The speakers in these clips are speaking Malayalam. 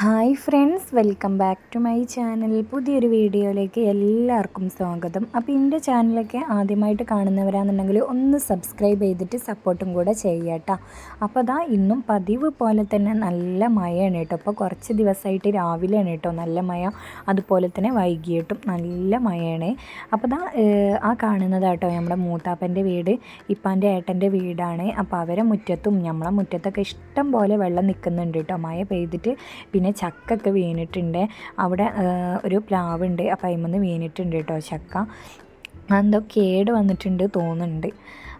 Hi friends welcome back to my channel. പുതിയൊരു വീഡിയോയിലേക്ക് എല്ലാവർക്കും സ്വാഗതം. അപ്പോൾ എന്റെ ചാനലൊക്കെ ആദ്യമായിട്ട് കാണുന്നവരാണെന്നുണ്ടെങ്കിൽ ഒന്ന് സബ്സ്ക്രൈബ് ചെയ്തിട്ട് സപ്പോർട്ടും കൂടെ ചെയ്യട്ടോ അപ്പോൾ അതാ ഇന്നും പതിവ് പോലെ തന്നെ നല്ല മഴയാണ് കേട്ടോ. അപ്പോൾ കുറച്ച് ദിവസമായിട്ട് രാവിലെയാണ് കേട്ടോ നല്ല മഴ. അതുപോലെ തന്നെ വൈകിട്ടും നല്ല മഴയാണ്. അപ്പോൾ അതാ ആ കാണുന്നതാട്ടോ നമ്മുടെ മൂത്താപ്പന്റെ വീട്. ഇപ്പാന്റെ ഏട്ടന്റെ വീടാണ്. അപ്പോൾ അവരെ മുറ്റത്തും നമ്മളെ മുറ്റത്തൊക്കെ ഇഷ്ടം പോലെ വെള്ളം നിൽക്കുന്നുണ്ട് കേട്ടോ. മഴ പെയ്തിട്ട് പിന്നെ ചക്കൊക്കെ വീണിട്ടുണ്ട്. അവിടെ ഒരു പ്ലാവുണ്ട്. അപ്പോൾ അതിൽ നിന്ന് വീണിട്ടുണ്ട് കേട്ടോ ചക്ക. എന്തോ കേട് വന്നിട്ടുണ്ട് തോന്നുന്നുണ്ട്.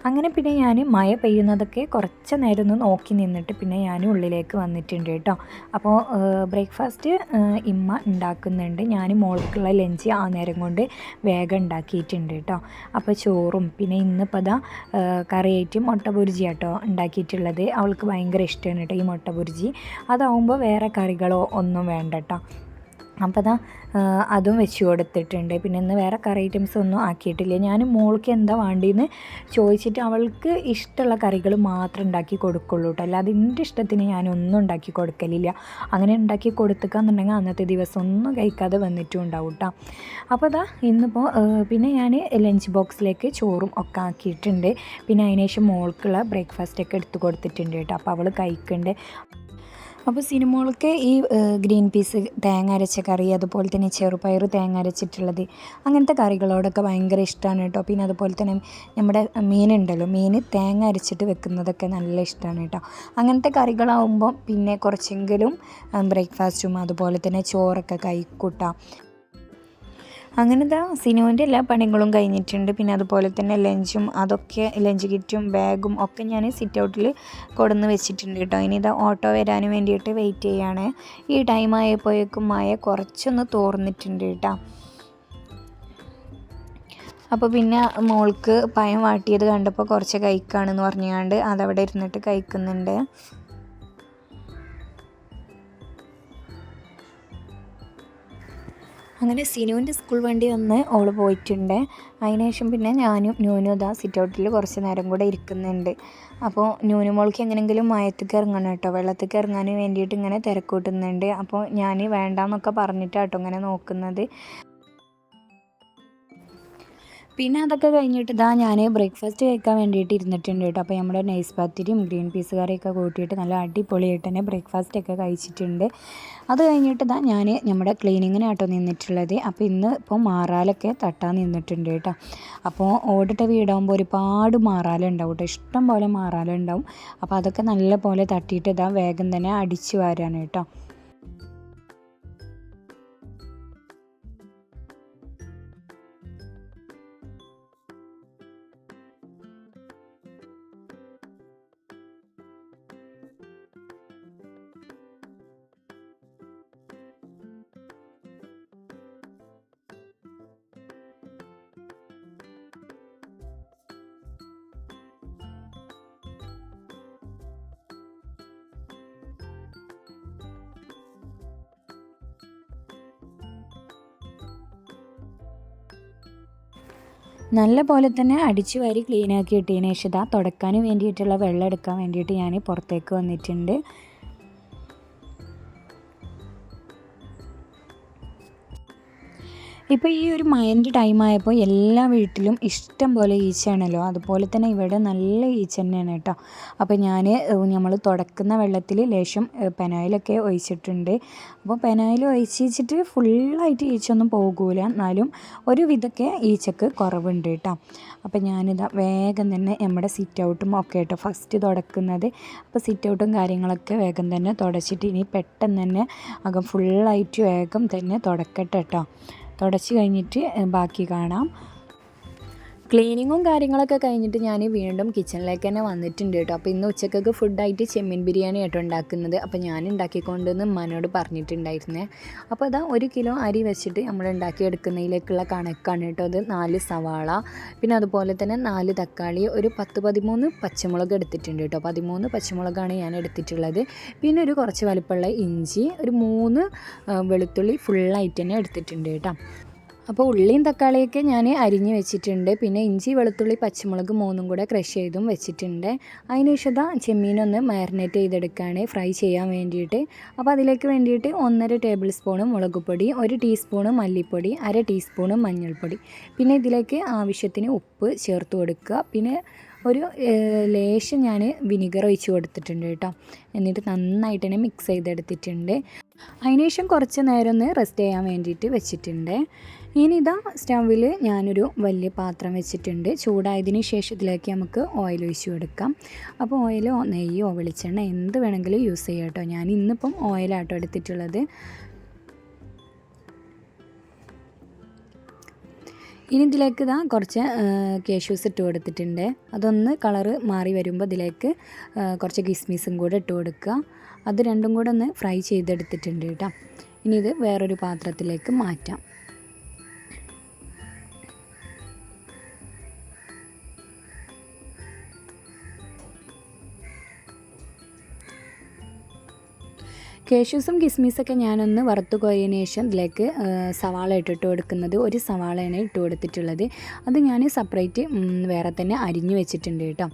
അങ്ങനെ പിന്നെ ഞാൻ മഴ പെയ്യുന്നതൊക്കെ കുറച്ച് നേരം ഒന്ന് നോക്കി നിന്നിട്ട് പിന്നെ ഞാൻ ഉള്ളിലേക്ക് വന്നിട്ടുണ്ട് കേട്ടോ. അപ്പോൾ ബ്രേക്ക്ഫാസ്റ്റ് ഇമ്മ ഉണ്ടാക്കുന്നുണ്ട്. ഞാൻ മോൾക്കുള്ള ലഞ്ച് ആ നേരം കൊണ്ട് വേഗം ഉണ്ടാക്കിയിട്ടുണ്ട് കേട്ടോ. അപ്പോൾ ചോറും പിന്നെ ഇന്നിപ്പോൾ അതാ കറിയായിട്ട് മുട്ട പൊരിജി കേട്ടോ ഉണ്ടാക്കിയിട്ടുള്ളത്. അവൾക്ക് ഭയങ്കര ഇഷ്ടമാണ് കേട്ടോ ഈ മുട്ട പൊരിജി അതാവുമ്പോൾ വേറെ കറികളോ ഒന്നും വേണ്ട കേട്ടോ. അപ്പോൾ അതാ അതും വെച്ച് കൊടുത്തിട്ടുണ്ട്. പിന്നെ ഇന്ന് വേറെ കറി ഐറ്റംസ് ഒന്നും ആക്കിയിട്ടില്ല. ഞാൻ മോൾക്ക് എന്താ വേണ്ടിയെന്ന് ചോദിച്ചിട്ട് അവൾക്ക് ഇഷ്ടമുള്ള കറികൾ മാത്രം ഉണ്ടാക്കി കൊടുക്കുള്ളൂ കേട്ടോ. അല്ലാതെ എന്റെ ഇഷ്ടത്തിന് ഞാനൊന്നും ഉണ്ടാക്കി കൊടുക്കലില്ല. അങ്ങനെ ഉണ്ടാക്കി കൊടുത്തുക്കാന്നുണ്ടെങ്കിൽ അന്നത്തെ ദിവസം ഒന്നും കഴിക്കാതെ വന്നിട്ടും ഉണ്ടാവും കേട്ടോ. അപ്പോൾ അതാ ഇന്നിപ്പോൾ പിന്നെ ഞാൻ ലഞ്ച് ബോക്സിലേക്ക് ചോറും ഒക്കെ ആക്കിയിട്ടുണ്ട്. പിന്നെ അതിനുശേഷം മോൾക്കുള്ള ബ്രേക്ക്ഫാസ്റ്റ് ഒക്കെ എടുത്ത് കൊടുത്തിട്ടുണ്ട് കേട്ടോ. അപ്പോൾ അവൾ കഴിക്കണ്ടേ. അപ്പോൾ സിനിമകൾക്ക് ഈ ഗ്രീൻ പീസ് തേങ്ങ അരച്ച കറി അതുപോലെ തന്നെ ചെറുപയർ തേങ്ങ അരച്ചിട്ടുള്ളത് അങ്ങനത്തെ കറികളോടൊക്കെ ഭയങ്കര ഇഷ്ടമാണ് കേട്ടോ. പിന്നെ അതുപോലെ തന്നെ നമ്മുടെ മീനുണ്ടല്ലോ മീൻ തേങ്ങ അരച്ചിട്ട് വെക്കുന്നതൊക്കെ നല്ല ഇഷ്ടമാണ് കേട്ടോ. അങ്ങനത്തെ കറികളാവുമ്പോൾ പിന്നെ കുറച്ചെങ്കിലും ബ്രേക്ക്ഫാസ്റ്റും അതുപോലെ തന്നെ ചോറൊക്കെ കൈക്കൂട്ടാം. അങ്ങനെ ദാ സിനുവിന്റെ എല്ലാ പണികളും കഴിഞ്ഞിട്ടുണ്ട്. പിന്നെ അതുപോലെ തന്നെ ലഞ്ചും അതൊക്കെ ലഞ്ച് കിറ്റും ബാഗും ഒക്കെ ഞാൻ സിറ്റ് ഔട്ടിൽ കൊടുന്ന് വെച്ചിട്ടുണ്ട് കേട്ടോ. ഇനി ഇതാ ഓട്ടോ വരാൻ വേണ്ടിയിട്ട് വെയിറ്റ് ചെയ്യാണ്. ഈ ടൈം ആയപ്പോഴേക്കും മായ കുറച്ചൊന്ന് തോർന്നിട്ടുണ്ട് കേട്ടോ. അപ്പോൾ പിന്നെ മോൾക്ക് പയം വാട്ടിയത് കണ്ടപ്പോൾ കുറച്ച് കഴിക്കുകയാണെന്ന് പറഞ്ഞുകൊണ്ട് അതവിടെ ഇരുന്നിട്ട് കഴിക്കുന്നുണ്ട്. അങ്ങനെ സിനുവിന്റെ സ്കൂൾ വണ്ടി വന്ന് ഓൾ പോയിട്ടുണ്ട്. അതിനുശേഷം പിന്നെ ഞാനും ന്യൂനും ഇതാ സിറ്റ് ഔട്ടിൽ കുറച്ച് നേരം കൂടെ ഇരിക്കുന്നുണ്ട്. അപ്പോൾ ന്യൂനു മോൾക്ക് എങ്ങനെയെങ്കിലും മയത്തേക്ക് ഇറങ്ങണം കേട്ടോ. വെള്ളത്തേക്ക് ഇറങ്ങാൻ വേണ്ടിയിട്ട് ഇങ്ങനെ തിരക്കൂട്ടുന്നുണ്ട് അപ്പോൾ ഞാൻ വേണ്ടാന്നൊക്കെ പറഞ്ഞിട്ടാട്ടോ ഇങ്ങനെ നോക്കുന്നത്. പിന്നെ അതൊക്കെ കഴിഞ്ഞിട്ട് ഇതാ ഞാൻ ബ്രേക്ക്ഫാസ്റ്റ് കഴിക്കാൻ വേണ്ടിയിട്ട് ഇരുന്നിട്ടുണ്ട് കേട്ടോ. അപ്പോൾ നമ്മുടെ നൈസ് പത്തിരിയും ഗ്രീൻ പീസ് കൂട്ടിയിട്ട് നല്ല അടിപൊളിയായിട്ട് തന്നെ ബ്രേക്ക്ഫാസ്റ്റ് ഒക്കെ കഴിച്ചിട്ടുണ്ട്. അത് കഴിഞ്ഞിട്ട് ഇതാ ഞാൻ നമ്മുടെ ക്ലീനിങ്ങിനാട്ടോ നിന്നിട്ടുള്ളത്. അപ്പോൾ ഇന്ന് ഇപ്പോൾ മാറാലൊക്കെ തട്ടാൻ നിന്നിട്ടുണ്ട് കേട്ടോ. അപ്പോൾ ഓടിട്ട വീടാകുമ്പോൾ ഒരുപാട് മാറാലുണ്ടാവും കേട്ടോ. ഇഷ്ടം പോലെ മാറാലുണ്ടാവും അപ്പോൾ അതൊക്കെ നല്ല പോലെ തട്ടിയിട്ട് ഇതാ വേഗം തന്നെ അടിച്ചു വാരാണ് കേട്ടോ. നല്ല പോലെ തന്നെ അടിച്ചു വാരി ക്ലീനാക്കി ഇട്ടതിന് ശേഷം ഇതാ തുടക്കാൻ വേണ്ടിയിട്ടുള്ള വെള്ളം എടുക്കാൻ വേണ്ടിയിട്ട് ഞാൻ പുറത്തേക്ക് വന്നിട്ടുണ്ട്. ഇപ്പോൾ ഈ ഒരു മഴന്റെ ടൈം ആയപ്പോൾ എല്ലാ വീട്ടിലും ഇഷ്ടം പോലെ ഈച്ചയാണല്ലോ. അതുപോലെ തന്നെ ഇവിടെ നല്ല ഈച്ച തന്നെയാണ് കേട്ടോ. അപ്പോൾ ഞാൻ നമ്മൾ തുടക്കുന്ന വെള്ളത്തിൽ ലേശം പെനായിലൊക്കെ ഒഴിച്ചിട്ടുണ്ട്. അപ്പോൾ പെനായിൽ ഒഴിച്ചിട്ട് ഫുള്ളായിട്ട് ഈച്ചൊന്നും പോകൂല. എന്നാലും ഒരു വിധമൊക്കെ ഈച്ചക്ക് കുറവുണ്ട് കേട്ടോ. അപ്പോൾ ഞാനിതാ വേഗം തന്നെ നമ്മുടെ സിറ്റ് ഔട്ടും ഒക്കെ കേട്ടോ ഫസ്റ്റ് തുടക്കുന്നത്. അപ്പോൾ സിറ്റ് ഔട്ടും കാര്യങ്ങളൊക്കെ വേഗം തന്നെ തുടച്ചിട്ട് ഇനി പെട്ടെന്ന് തന്നെ അകം ഫുള്ളായിട്ട് വേഗം തന്നെ തുടക്കട്ടെ കേട്ടോ. തുടച്ച് കഴിഞ്ഞിട്ട് ബാക്കി കാണാം. ക്ലീനിങ്ങും കാര്യങ്ങളൊക്കെ കഴിഞ്ഞിട്ട് ഞാൻ വീണ്ടും കിച്ചണിലേക്ക് തന്നെ വന്നിട്ടുണ്ട് കേട്ടോ. അപ്പോൾ ഇന്ന് ഉച്ചക്കൊക്കെ ഫുഡായിട്ട് ചെമ്മീൻ ബിരിയാണി ആയിട്ട് ഉണ്ടാക്കുന്നത്. അപ്പോൾ ഞാൻ ഉണ്ടാക്കിക്കൊണ്ടെന്ന് മനോട് പറഞ്ഞിട്ടുണ്ടായിരുന്നേ. അപ്പോൾ അതാ ഒരു കിലോ അരി വെച്ചിട്ട് നമ്മൾ ഉണ്ടാക്കിയെടുക്കുന്നതിലേക്കുള്ള കണക്കാണ് കേട്ടോ. അത് നാല് സവാള പിന്നെ അതുപോലെ തന്നെ നാല് തക്കാളി ഒരു പത്ത് പതിമൂന്ന് പച്ചമുളക് എടുത്തിട്ടുണ്ട് കേട്ടോ. പതിമൂന്ന് പച്ചമുളകാണ് ഞാൻ എടുത്തിട്ടുള്ളത്. പിന്നെ ഒരു കുറച്ച് വലിപ്പമുള്ള ഇഞ്ചി ഒരു മൂന്ന് വെളുത്തുള്ളി ഫുള്ളായിട്ട് തന്നെ എടുത്തിട്ടുണ്ട് കേട്ടോ. അപ്പോൾ ഉള്ളിയും തക്കാളിയൊക്കെ ഞാൻ അരിഞ്ഞ് വെച്ചിട്ടുണ്ട്. പിന്നെ ഇഞ്ചി വെളുത്തുള്ളി പച്ചമുളക് മൂന്നും കൂടെ ക്രഷ് ചെയ്തും വെച്ചിട്ടുണ്ട്. അതിനുശേഷം ചെമ്മീനൊന്ന് മാരിനേറ്റ് ചെയ്തെടുക്കുകയാണ് ഫ്രൈ ചെയ്യാൻ വേണ്ടിയിട്ട്. അപ്പോൾ അതിലേക്ക് വേണ്ടിയിട്ട് ഒന്നര ടേബിൾ സ്പൂണ് മുളക് പൊടി ഒരു ടീസ്പൂണ് മല്ലിപ്പൊടി അര ടീസ്പൂണ് മഞ്ഞൾപ്പൊടി. പിന്നെ ഇതിലേക്ക് ആവശ്യത്തിന് ഉപ്പ് ചേർത്ത് കൊടുക്കുക. പിന്നെ ഒരു ലേശം ഞാൻ വിനിഗർ ഒഴിച്ച് കൊടുത്തിട്ടുണ്ട് കേട്ടോ. എന്നിട്ട് നന്നായിട്ട് തന്നെ മിക്സ് ചെയ്തെടുത്തിട്ടുണ്ട്. അതിനുശേഷം കുറച്ച് നേരം ഒന്ന് റെസ്റ്റ് ചെയ്യാൻ വേണ്ടിയിട്ട് വെച്ചിട്ടുണ്ട്. ഇനി സ്റ്റവിൽ സ്റ്റൗവിൽ ഞാനൊരു വലിയ പാത്രം വെച്ചിട്ടുണ്ട്. ചൂടായതിന് ശേഷത്തിലേക്ക് നമുക്ക് ഓയിൽ ഒഴിച്ചു കൊടുക്കാം. അപ്പോൾ ഓയിലോ നെയ്യോ വെളിച്ചെണ്ണ എന്ത് വേണമെങ്കിലും യൂസ് ചെയ്യാം കേട്ടോ. ഞാൻ ഇന്നിപ്പം ഓയിലാട്ടോ എടുത്തിട്ടുള്ളത്. ഇനി ഇതിലേക്ക് ഇതാ കുറച്ച് കേഷ്യൂസ് ഇട്ട് കൊടുത്തിട്ടുണ്ട്. അതൊന്ന് കളറ് മാറി വരുമ്പോൾ ഇതിലേക്ക് കുറച്ച് കിസ്മിസും കൂടെ ഇട്ട് കൊടുക്കുക. അത് രണ്ടും കൂടെ ഒന്ന് ഫ്രൈ ചെയ്തെടുത്തിട്ടുണ്ട് കേട്ടോ. ഇനി ഇത് വേറൊരു പാത്രത്തിലേക്ക് മാറ്റാം. കേഷ്യൂസും കിസ്മിസൊക്കെ ഞാനൊന്ന് വറുത്ത് കോരിയതിന് ശേഷം ഇതിലേക്ക് സവാള ഇട്ടിട്ട് കൊടുക്കുന്നത് ഒരു സവാളയാണ് ഇട്ട് കൊടുത്തിട്ടുള്ളത്. അത് ഞാൻ സെപ്പറേറ്റ് വേറെ തന്നെ അരിഞ്ഞു വെച്ചിട്ടുണ്ട് കേട്ടോ.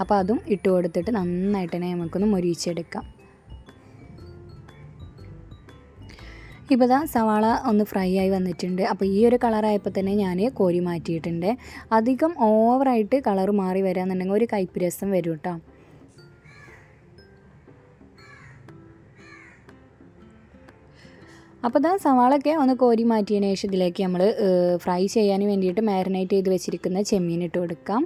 അപ്പോൾ അതും ഇട്ട് കൊടുത്തിട്ട് നന്നായിട്ട് തന്നെ നമുക്കൊന്ന് മുരിച്ചെടുക്കാം ഇപ്പോൾ ഇതാ സവാള ഒന്ന് ഫ്രൈ ആയി വന്നിട്ടുണ്ട്. അപ്പോൾ ഈ ഒരു കളറായപ്പോൾ തന്നെ ഞാൻ കോരി മാറ്റിയിട്ടുണ്ട്. അധികം ഓവറായിട്ട് കളർ മാറി വരാന്നുണ്ടെങ്കിൽ ഒരു കയ്പ്പ് രസം വരും കേട്ടോ. അപ്പോൾ ഇതാ സവാളൊക്കെ ഒന്ന് കോരി മാറ്റിയതിന് ശേഷം ഇതിലേക്ക് നമ്മൾ ഫ്രൈ ചെയ്യാൻ വേണ്ടിയിട്ട് മാരിനേറ്റ് ചെയ്ത് വെച്ചിരിക്കുന്ന ചെമ്മീൻ ഇട്ട് കൊടുക്കാം.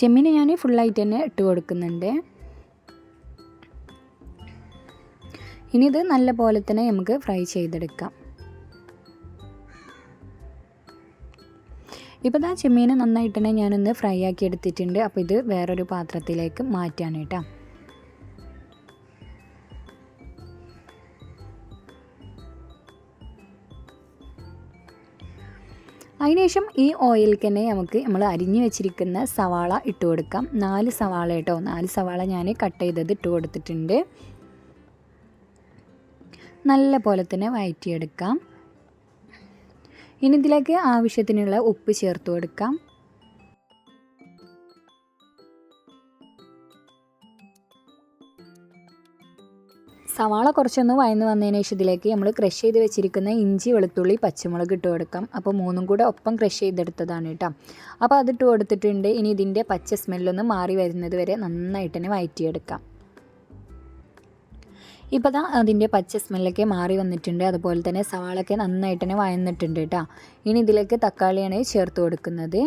ചെമ്മീൻ ഞാൻ ഫുള്ളായിട്ട് തന്നെ ഇട്ട് കൊടുക്കുന്നുണ്ട്. ഇനി ഇത് നല്ല പോലെ തന്നെ നമുക്ക് ഫ്രൈ ചെയ്തെടുക്കാം. ഇപ്പോൾ ആ ചെമ്മീൻ നന്നായിട്ട് തന്നെ ഞാനൊന്ന് ഫ്രൈ ആക്കി എടുത്തിട്ടുണ്ട്. അപ്പോൾ ഇത് വേറൊരു പാത്രത്തിലേക്ക് മാറ്റാണ് അതിനുശേഷം ഈ ഓയിൽ തന്നെ നമുക്ക് നമ്മൾ അരിഞ്ഞു വെച്ചിരിക്കുന്ന സവാള ഇട്ട് കൊടുക്കാം. നാല് സവാള കേട്ടോ. നാല് സവാള ഞാൻ കട്ട് ചെയ്തത് ഇട്ട് കൊടുത്തിട്ടുണ്ട്. നല്ല പോലെ തന്നെ വഴറ്റിയെടുക്കാം ഇനി ഇതിലേക്ക് ആവശ്യത്തിനുള്ള ഉപ്പ് ചേർത്ത് കൊടുക്കാം. സവാള കുറച്ചൊന്ന് വയന്ന് വന്നതിന് ശേഷം ഇതിലേക്ക് നമ്മൾ ക്രഷ് ചെയ്ത് വെച്ചിരിക്കുന്ന ഇഞ്ചി വെളുത്തുള്ളി പച്ചമുളക് ഇട്ട് കൊടുക്കാം. അപ്പോൾ മൂന്നും കൂടെ ഒപ്പം ക്രഷ് ചെയ്തെടുത്തതാണ് കേട്ടോ. അപ്പോൾ അതിട്ട് കൊടുത്തിട്ടുണ്ട്. ഇനി ഇതിന്റെ പച്ച സ്മെല്ലൊന്ന് മാറി വരുന്നത് വരെ നന്നായിട്ട് തന്നെ വയറ്റിയെടുക്കാം. ഇപ്പോൾ ദാ അതിന്റെ പച്ച സ്മെല്ലൊക്കെ മാറി വന്നിട്ടുണ്ട്. അതുപോലെ തന്നെ സവാളൊക്കെ നന്നായിട്ട് തന്നെ വയന്നിട്ടുണ്ട് കേട്ടോ. ഇനി ഇതിലേക്ക് തക്കാളിയാണ് ചേർത്ത് കൊടുക്കുന്നത്.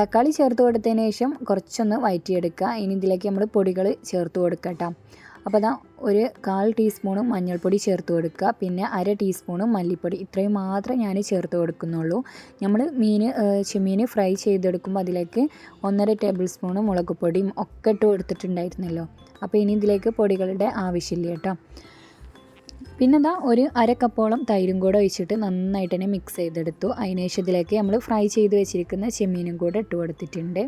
തക്കാളി ചേർത്ത് കൊടുത്തതിന് ശേഷം കുറച്ചൊന്ന് വയറ്റിയെടുക്കുക. ഇനി ഇതിലേക്ക് നമ്മൾ പൊടികൾ ചേർത്ത് കൊടുക്കാം കേട്ടോ. അപ്പോൾ അതാ ഒരു കാൽ ടീസ്പൂണ് മഞ്ഞൾപ്പൊടി ചേർത്ത് കൊടുക്കുക. പിന്നെ അര ടീസ്പൂണ് മല്ലിപ്പൊടി. ഇത്രയും മാത്രമേ ഞാൻ ചേർത്ത് കൊടുക്കുന്നുള്ളൂ. നമ്മൾ മീൻ ചെമ്മീൻ ഫ്രൈ ചെയ്തെടുക്കുമ്പോൾ അതിലേക്ക് ഒന്നര ടേബിൾ സ്പൂണ് മുളക് പൊടിയും ഒക്കെ ഇട്ട് കൊടുത്തിട്ടുണ്ടായിരുന്നല്ലോ. അപ്പോൾ ഇനി ഇതിലേക്ക് പൊടികളുടെ ആവശ്യമില്ല കേട്ടോ. പിന്നെ ഇതാ ഒരു അര കപ്പോളം തൈരും കൂടെ ഒഴിച്ചിട്ട് നന്നായിട്ട് തന്നെ മിക്സ് ചെയ്തെടുത്തു. അതിനുശേഷം ഇതിലേക്ക് നമ്മൾ ഫ്രൈ ചെയ്ത് വെച്ചിരിക്കുന്ന ചെമ്മീനും കൂടെ ഇട്ട് കൊടുത്തിട്ടുണ്ട്.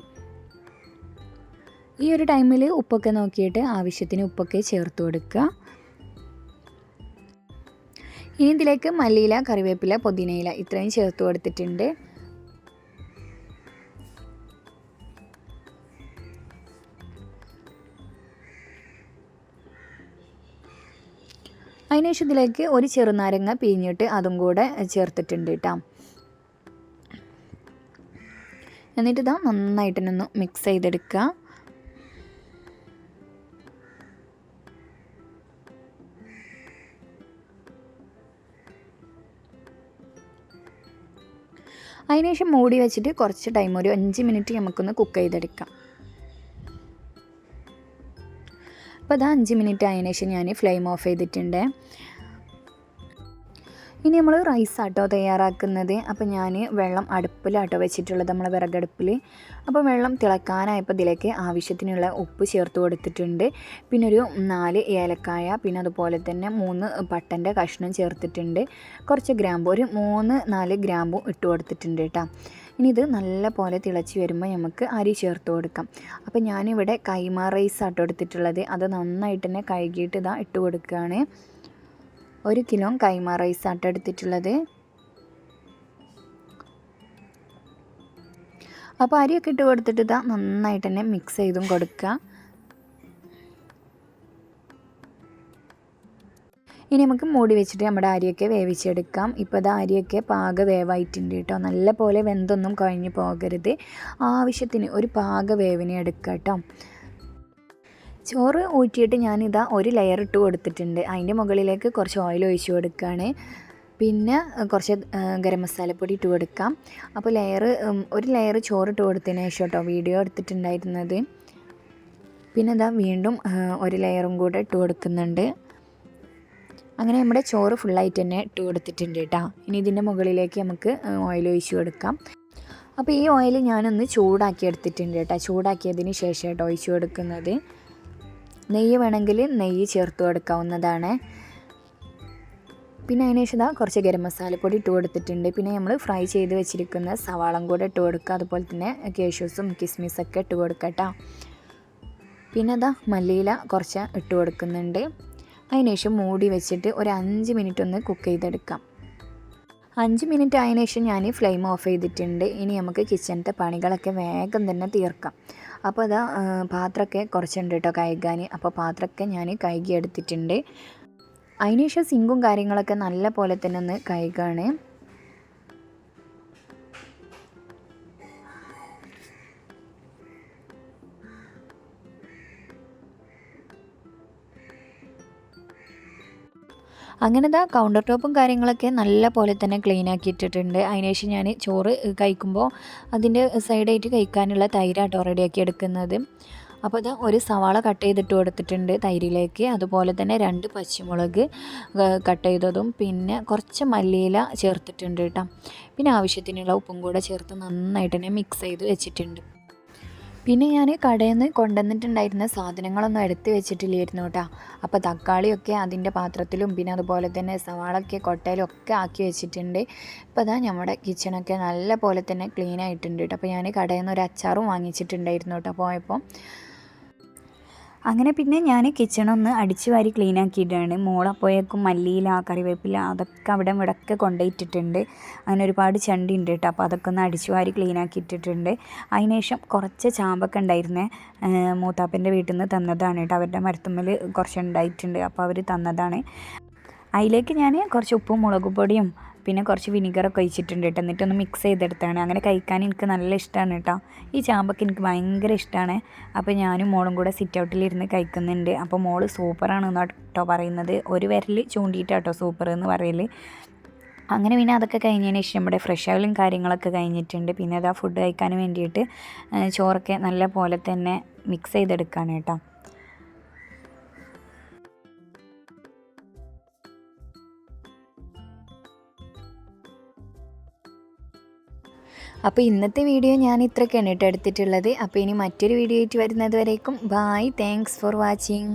ഈ ഒരു ടൈമിൽ ഉപ്പൊക്കെ നോക്കിയിട്ട് ആവശ്യത്തിന് ഉപ്പൊക്കെ ചേർത്ത് കൊടുക്കുക. ഇനി ഇതിലേക്ക് മല്ലിയില കറിവേപ്പില പുതിനയില ഇത്രയും ചേർത്ത് കൊടുത്തിട്ടുണ്ട്. അതിനുശേഷം ഇതിലേക്ക് ഒരു ചെറുനാരങ്ങ പിഴിഞ്ഞിട്ട് അതും കൂടെ ചേർത്തിട്ടുണ്ട് കേട്ടോ. എന്നിട്ട് ഇതാ നന്നായിട്ടൊന്ന് മിക്സ് ചെയ്തെടുക്കുക. അതിനുശേഷം മൂടി വെച്ചിട്ട് കുറച്ച് ടൈം ഒരു അഞ്ച് മിനിറ്റ് നമുക്കൊന്ന് കുക്ക് ചെയ്തെടുക്കാം. അപ്പോൾ അതാ അഞ്ച് മിനിറ്റ് ആയതിനു ശേഷം ഞാൻ ഫ്ലെയിം ഓഫ് ചെയ്തിട്ടുണ്ട്. ഇനി നമ്മൾ റൈസ് ആട്ടോ തയ്യാറാക്കുന്നത്. അപ്പോൾ ഞാൻ വെള്ളം അടുപ്പിലാട്ടോ വെച്ചിട്ടുള്ളത് നമ്മളെ വിറകടുപ്പിൽ. അപ്പോൾ വെള്ളം തിളക്കാനായപ്പോൾ ഇതിലേക്ക് ആവശ്യത്തിനുള്ള ഉപ്പ് ചേർത്ത് കൊടുത്തിട്ടുണ്ട്. പിന്നെ ഒരു നാല് ഏലക്കായ പിന്നെ അതുപോലെ തന്നെ മൂന്ന് പട്ടന്റെ കഷ്ണം ചേർത്തിട്ടുണ്ട്. കുറച്ച് ഗ്രാമ്പു ഒരു മൂന്ന് നാല് ഗ്രാമ്പു ഇട്ട് കൊടുത്തിട്ടുണ്ട് കേട്ടോ. ഇനി ഇത് നല്ല പോലെ തിളച്ച് വരുമ്പോൾ നമുക്ക് അരി ചേർത്ത് കൊടുക്കാം. അപ്പോൾ ഞാനിവിടെ കൈമാ റൈസ് ആട്ടോ എടുത്തിട്ടുള്ളത്. അത് നന്നായിട്ട് തന്നെ കഴുകിയിട്ട് ഇതാ ഇട്ട് കൊടുക്കുകയാണ്. ഒരു കിലോ കൈമ റൈസ് ആട്ടോ എടുത്തിട്ടുള്ളത്. അപ്പോൾ അരിയൊക്കെ ഇട്ട് കൊടുത്തിട്ട് ഇതാ നന്നായിട്ട് തന്നെ മിക്സ് ചെയ്തും കൊടുക്കുക ഇനി നമുക്ക് മൂടി വെച്ചിട്ട് നമ്മുടെ അരിയൊക്കെ വേവിച്ചെടുക്കാം. ഇപ്പോൾ ഇത് അരിയൊക്കെ പാക വേവായിട്ടുണ്ട് കേട്ടോ. നല്ല പോലെ വെന്തൊന്നും കഴിഞ്ഞു പോകരുത്. ആവശ്യത്തിന് ഒരു പാക വേവിനെ എടുക്കാം കേട്ടോ ചോറ് ഊറ്റിയിട്ട് ഞാനിതാ ഒരു ലെയർ ഇട്ട് കൊടുത്തിട്ടുണ്ട്. അതിന്റെ മുകളിലേക്ക് കുറച്ച് ഓയിൽ ഒഴിച്ചു കൊടുക്കുകയാണ്. പിന്നെ കുറച്ച് ഗരം മസാലപ്പൊടി ഇട്ട് കൊടുക്കാം. അപ്പോൾ ലെയർ ഒരു ലെയർ ചോറ് ഇട്ട് കൊടുത്തതിന് ശേഷം കേട്ടോ വീഡിയോ എടുത്തിട്ടുണ്ടായിരുന്നത്. പിന്നെ ഇതാ വീണ്ടും ഒരു ലെയറും കൂടെ ഇട്ട് കൊടുക്കുന്നുണ്ട്. അങ്ങനെ നമ്മുടെ ചോറ് ഫുള്ളായിട്ട് തന്നെ ഇട്ട് കൊടുത്തിട്ടുണ്ട് കേട്ടോ. ഇനി ഇതിന്റെ മുകളിലേക്ക് നമുക്ക് ഓയിൽ ഒഴിച്ച് കൊടുക്കാം. അപ്പോൾ ഈ ഓയിൽ ഞാനൊന്ന് ചൂടാക്കി എടുത്തിട്ടുണ്ട് കേട്ടോ. ചൂടാക്കിയതിന് ശേഷം കേട്ടോ ഒഴിച്ച് കൊടുക്കുന്നത്. നെയ്യ് വേണമെങ്കിൽ നെയ്യ് ചേർത്ത് കൊടുക്കാവുന്നതാണ്. പിന്നെ അതിന് ശേഷം കുറച്ച് ഗരം മസാലപ്പൊടി ഇട്ട് കൊടുത്തിട്ടുണ്ട്. പിന്നെ നമ്മൾ ഫ്രൈ ചെയ്ത് വെച്ചിരിക്കുന്ന സവാളം കൂടെ ഇട്ട് കൊടുക്കുക. അതുപോലെ തന്നെ കേഷ്യൂസും കിസ്മിസൊക്കെ ഇട്ട് കൊടുക്കുക പിന്നെ അതാ മല്ലിയില കുറച്ച് ഇട്ട് കൊടുക്കുന്നുണ്ട്. അതിനുശേഷം മൂടി വെച്ചിട്ട് ഒരു അഞ്ച് മിനിറ്റ് ഒന്ന് കുക്ക് ചെയ്തെടുക്കാം. അഞ്ച് മിനിറ്റ് ആയതിനു ശേഷം ഞാൻ ഫ്ലെയിം ഓഫ് ചെയ്തിട്ടുണ്ട്. ഇനി നമുക്ക് കിച്ചണിന്റെ പണികളൊക്കെ വേഗം തന്നെ തീർക്കാം. അപ്പോൾ അതാ പാത്രമൊക്കെ കുറച്ചുണ്ട് കേട്ടോ കഴുകാൻ അപ്പോൾ പാത്രമൊക്കെ ഞാൻ കഴുകി എടുത്തിട്ടുണ്ട് അതിനുശേഷം സിങ്കും കാര്യങ്ങളൊക്കെ നല്ല പോലെ തന്നെ ഒന്ന് കഴുകാണ്. അങ്ങനെ ദാ കൗണ്ടർ ടോപ്പും കാര്യങ്ങളൊക്കെ നല്ല പോലെ തന്നെ ക്ലീൻ ആക്കി ഇട്ടിട്ടുണ്ട് അതിനുശേഷം ഞാൻ ചോറ് കഴിക്കുമ്പോൾ അതിന്റെ സൈഡായിട്ട് കഴിക്കാനുള്ള തൈരാട്ടോ റെഡിയാക്കി എടുക്കുന്നത്. അപ്പോൾ ഇതാ ഒരു സവാള കട്ട് ചെയ്തിട്ട് കൊടുത്തിട്ടുണ്ട് തൈരിലേക്ക്. അതുപോലെ തന്നെ രണ്ട് പച്ചമുളക് കട്ട് ചെയ്തതും പിന്നെ കുറച്ച് മല്ലിയില ചേർത്തിട്ടുണ്ട് കേട്ടോ. പിന്നെ ആവശ്യത്തിനുള്ള ഉപ്പും കൂടെ ചേർത്ത് നന്നായിട്ട് തന്നെ മിക്സ് ചെയ്ത് വെച്ചിട്ടുണ്ട്. പിന്നെ ഞാൻ കടയിൽ നിന്ന് കൊണ്ടുവന്നിട്ടുണ്ടായിരുന്ന സാധനങ്ങളൊന്നും എടുത്ത് വെച്ചിട്ടില്ലായിരുന്നു കേട്ടോ അപ്പോൾ തക്കാളിയൊക്കെ അതിന്റെ പാത്രത്തിലും പിന്നെ അതുപോലെ തന്നെ സവാളൊക്കെ കൊട്ടയിലും ഒക്കെ ആക്കി വെച്ചിട്ടുണ്ട്. ഇപ്പോൾ അതാ നമ്മുടെ കിച്ചണൊക്കെ നല്ല പോലെ തന്നെ ക്ലീൻ ആയിട്ടുണ്ട് കേട്ടോ അപ്പോൾ ഞാൻ കടയിൽ നിന്ന് ഒരു അച്ചാറും വാങ്ങിച്ചിട്ടുണ്ടായിരുന്നു കേട്ടോ പോയപ്പോൾ അങ്ങനെ പിന്നെ ഞാൻ കിച്ചണൊന്ന് അടിച്ചു വാരി ക്ലീൻ ആക്കിയിട്ടാണ് മോളപ്പോയേക്കും മല്ലിയില കറിവേപ്പില അതൊക്കെ അവിടെ ഇവിടൊക്കെ കൊണ്ടുപോയിട്ടിട്ടുണ്ട് അങ്ങനെ ഒരുപാട് ചണ്ടി ഉണ്ട് കേട്ടോ അപ്പോൾ അതൊക്കെ ഒന്ന് അടിച്ചു വാരി ക്ലീൻ ആക്കിയിട്ടിട്ടുണ്ട് അതിനുശേഷം കുറച്ച് ചാമ്പൊക്കെ ഉണ്ടായിരുന്നേ മൂത്താപ്പന്റെ വീട്ടിൽ നിന്ന് തന്നതാണ് കേട്ടോ. അവരുടെ മരത്തുമ്മൽ കുറച്ച് ഉണ്ടായിട്ടുണ്ട്. അപ്പോൾ അവർ തന്നതാണ്. അതിലേക്ക് ഞാൻ കുറച്ച് ഉപ്പും മുളക് പൊടിയും പിന്നെ കുറച്ച് വിനിഗറൊക്കെ ഒഴിച്ചിട്ടുണ്ട് കേട്ടോ. എന്നിട്ടൊന്ന് മിക്സ് ചെയ്തെടുത്താണ്. അങ്ങനെ കഴിക്കാൻ എനിക്ക് നല്ല ഇഷ്ടമാണ് കേട്ടോ. ഈ ചാമ്പൊക്കെ എനിക്ക് ഭയങ്കര ഇഷ്ടമാണ് അപ്പോൾ ഞാനും മോളും കൂടെ സിറ്റ് ഔട്ടിലിരുന്ന് കഴിക്കുന്നുണ്ട്. അപ്പോൾ മോൾ സൂപ്പറാണ് കേട്ടോ പറയുന്നത്. ഒരു വിരൽ ചൂണ്ടിയിട്ടാട്ടോ സൂപ്പർ എന്ന് പറയൽ അങ്ങനെ പിന്നെ അതൊക്കെ കഴിഞ്ഞതിന് ശേഷം നമ്മുടെ ഫ്രഷ് ഓയിലും കാര്യങ്ങളൊക്കെ കഴിഞ്ഞിട്ടുണ്ട്. പിന്നെ അതാ ഫുഡ് കഴിക്കാൻ വേണ്ടിയിട്ട് ചോറൊക്കെ നല്ല പോലെ തന്നെ മിക്സ് ചെയ്തെടുക്കുകയാണ് കേട്ടോ. അപ്പോൾ ഇന്നത്തെ വീഡിയോ ഞാൻ ഇത്രയ്ക്കാണ് കേട്ടോ എടുത്തിട്ടുള്ളത്. അപ്പോൾ ഇനി മറ്റൊരു വീഡിയോ ആയിട്ട് വരുന്നത് വരേക്കും. Bye thanks for watching